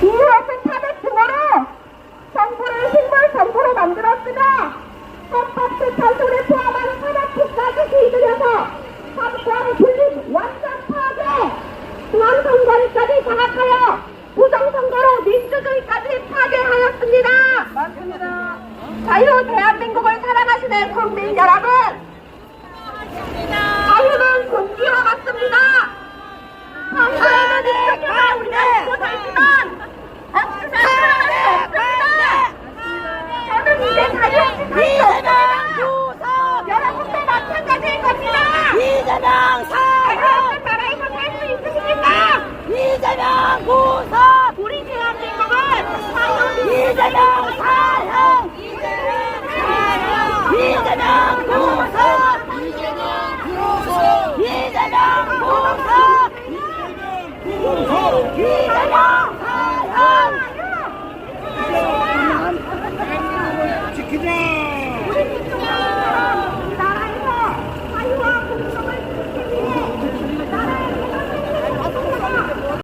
비유학생 탄핵 등으로 정부를 신골 정부로 만들었으며 헌법 재판소를 포함한 산업국까지 뒤들여서 헌법을 분립 완전 파괴 중앙선거까지 장악하여 부정선거로 민주주의까지 파괴하였습니다. 맞습니다. 자유 대한민국을 사랑하시는 국민 여러분 자유없이 살수 여러분도 마찬가지일 겁니다. 이재명 사형! 나라에서 살수 있으십니까? 이재명 구속! 우리 대한민국은 자유 이재명 사형! 이재명 구속! 이재명 구속! 이재명